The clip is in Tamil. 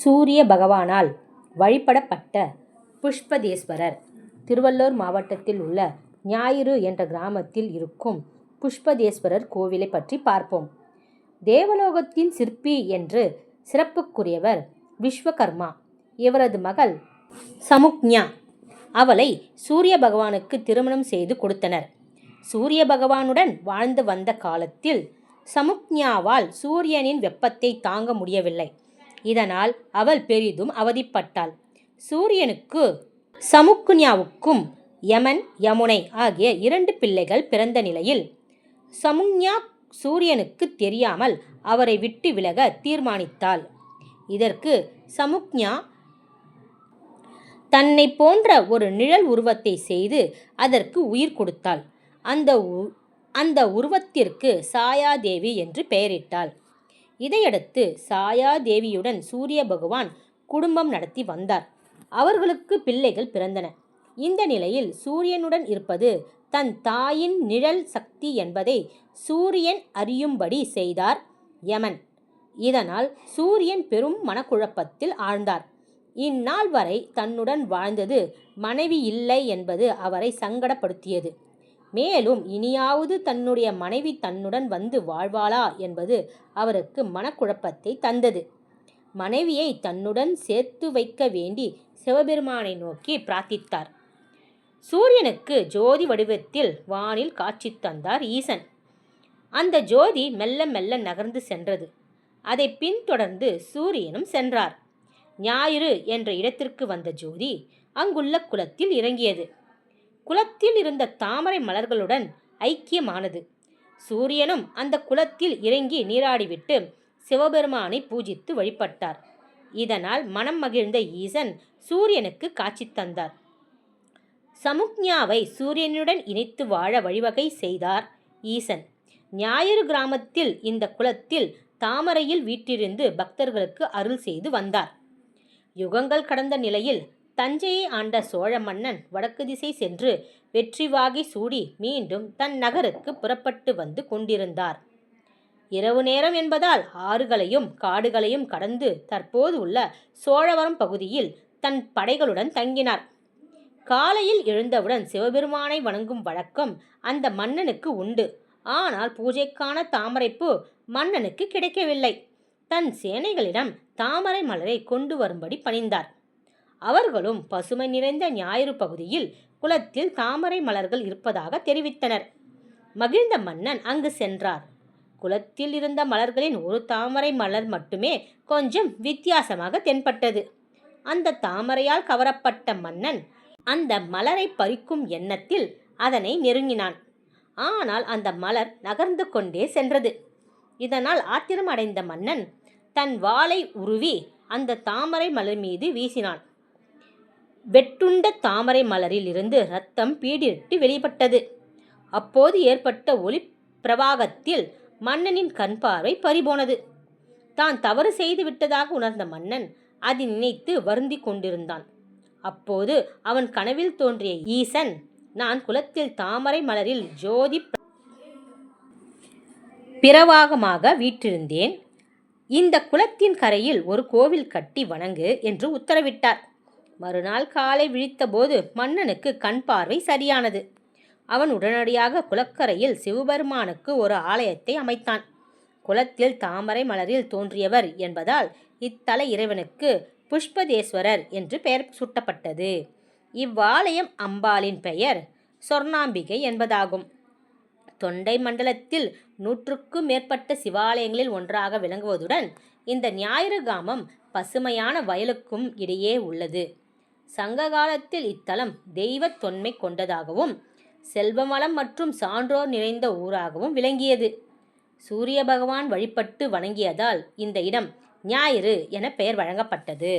சூரிய பகவானால் வழிபடப்பட்ட புஷ்பதேஸ்வரர். திருவள்ளூர் மாவட்டத்தில் உள்ள ஞாயிறு என்ற கிராமத்தில் இருக்கும் புஷ்பதேஸ்வரர் கோவிலை பற்றி பார்ப்போம். தேவலோகத்தின் சிற்பி என்று சிறப்புக்குரியவர் விஸ்வகர்மா. இவரது மகள் சமுக்ஞா. அவளை சூரிய பகவானுக்கு திருமணம் செய்து கொடுத்தனர். சூரிய பகவானுடன் வாழ்ந்து வந்த காலத்தில் சமுக்ஞாவால் சூரியனின் வெப்பத்தை தாங்க முடியவில்லை. இதனால் அவள் பெரிதும் அவதிப்பட்டாள். சூரியனுக்கு சமுக்ஞாவுக்கும் யமன் யமுனை ஆகிய இரண்டு பிள்ளைகள் பிறந்த நிலையில் சமுக்ஞா சூரியனுக்கு தெரியாமல் அவரை விட்டு விலக தீர்மானித்தாள். இதற்கு சமுக்ஞா தன்னை போன்ற ஒரு நிழல் உருவத்தை செய்து அதற்கு உயிர் கொடுத்தாள். அந்த உ- அந்த உருவத்திற்கு சாயாதேவி என்று பெயரிட்டாள். இதையடுத்து சாயாதேவியுடன் சூரிய பகவான் குடும்பம் நடத்தி வந்தார். அவர்களுக்கு பிள்ளைகள் பிறந்தன. இந்த நிலையில் சூரியனுடன் இருப்பது தன் தாயின் நிழல் சக்தி என்பதை சூரியன் அறியும்படி செய்தார் யமன். இதனால் சூரியன் பெரும் மனக்குழப்பத்தில் ஆழ்ந்தார். இந்நாள் வரை தன்னுடன் வாழ்ந்தது மனைவி இல்லை என்பது அவரை சங்கடப்படுத்தியது. மேலும் இனியாவது தன்னுடைய மனைவி தன்னுடன் வந்து வாழ்வாளா என்பது அவருக்கு மனக்குழப்பத்தை தந்தது. மனைவியை தன்னுடன் சேர்த்து வைக்க வேண்டி சிவபெருமானை நோக்கி பிரார்த்தித்தார். சூரியனுக்கு ஜோதி வடிவத்தில் வானில் காட்சி தந்தார் ஈசன். அந்த ஜோதி மெல்ல மெல்ல நகர்ந்து சென்றது. அதை பின்தொடர்ந்து சூரியனும் சென்றார். ஞாயிறு என்ற இடத்திற்கு வந்த ஜோதி அங்குள்ள குளத்தில் இறங்கியது. குளத்தில் இருந்த தாமரை மலர்களுடன் ஐக்கியமானது. சூரியனும் அந்த குளத்தில் இறங்கி நீராடிவிட்டு சிவபெருமானை பூஜித்து வழிபட்டார். இதனால் மனம் மகிழ்ந்த ஈசன் சூரியனுக்கு காட்சி தந்தார். சமுக்ஞாவை சூரியனுடன் இணைத்து வாழ வழிவகை செய்தார் ஈசன். ஞாயிறு கிராமத்தில் இந்த குளத்தில் தாமரையில் வீற்றிருந்து பக்தர்களுக்கு அருள் செய்து வந்தார். யுகங்கள் கடந்த நிலையில் தஞ்சையை ஆண்ட சோழ மன்னன் வடக்கு திசை சென்று வெற்றிவாகி சூடி மீண்டும் தன் நகருக்கு புறப்பட்டு வந்து கொண்டிருந்தார். இரவு நேரம் என்பதால் ஆறுகளையும் காடுகளையும் கடந்து தற்போது உள்ள சோழவரம் பகுதியில் தன் படைகளுடன் தங்கினார். காலையில் எழுந்தவுடன் சிவபெருமானை வணங்கும் வழக்கம் அந்த மன்னனுக்கு உண்டு. ஆனால் பூஜைக்கான தாமரைப்பூ மன்னனுக்கு கிடைக்கவில்லை. தன் சேனைகளிடம் தாமரை மலரை கொண்டு வரும்படி பணிந்தார். அவர்களும் பசுமை நிறைந்த ஞாயிறு பகுதியில் குளத்தில் தாமரை மலர்கள் இருப்பதாக தெரிவித்தனர். மகிழ்ந்த மன்னன் அங்கு சென்றார். குளத்தில் இருந்த மலர்களின் ஒரு தாமரை மலர் மட்டுமே கொஞ்சம் வித்தியாசமாக தென்பட்டது. அந்த தாமரையால் கவரப்பட்ட மன்னன் அந்த மலரை பறிக்கும் எண்ணத்தில் அதனை நெருங்கினான். ஆனால் அந்த மலர் நகர்ந்து கொண்டே சென்றது. இதனால் ஆத்திரம் அடைந்த மன்னன் தன் வாளை உருவி அந்த தாமரை மலர் மீது வீசினான். வெட்டுண்ட தாமரை மலரில் இருந்து ரத்தம் பீடிட்டு வெளிப்பட்டது. அப்போது ஏற்பட்ட ஒளி பிரவாகத்தில் மன்னனின் கண் பார்வை பறிபோனது. தான் தவறு செய்து விட்டதாக உணர்ந்த மன்னன் அதை நினைத்து வருந்தி கொண்டிருந்தான். அப்போது அவன் கனவில் தோன்றிய ஈசன் நான் குலத்தில் தாமரை மலரில் ஜோதி பிரவாகமாக வீற்றிருந்தேன். இந்த குளத்தின் கரையில் ஒரு கோவில் கட்டி வணங்கு என்று உத்தரவிட்டார். மறுநாள் காலை விழித்தபோது மன்னனுக்கு கண் பார்வை சரியானது. அவன் உடனடியாக குலக்கரையில் சிவபெருமானுக்கு ஒரு ஆலயத்தை அமைத்தான். குளத்தில் தாமரை மலரில் தோன்றியவர் என்பதால் இத்தல இறைவனுக்கு புஷ்பதேஸ்வரர் என்று பெயர் சூட்டப்பட்டது. இவ்வாலயம் அம்பாளின் பெயர் சொர்ணாம்பிகை என்பதாகும். தொண்டை மண்டலத்தில் நூற்றுக்கும் மேற்பட்ட சிவாலயங்களில் ஒன்றாக விளங்குவதுடன் இந்த ஞாயிறு கிராமம் பசுமையான வயலுக்கும் இடையே உள்ளது. சங்க காலத்தில் இத்தலம் தெய்வத் தொன்மை கொண்டதாகவும் செல்வமலம் மற்றும் சான்றோர் நிறைந்த ஊராகவும் விளங்கியது. சூரிய பகவான் வழிபட்டு வணங்கியதால் இந்த இடம் ஞாயிறு என பெயர் வழங்கப்பட்டது.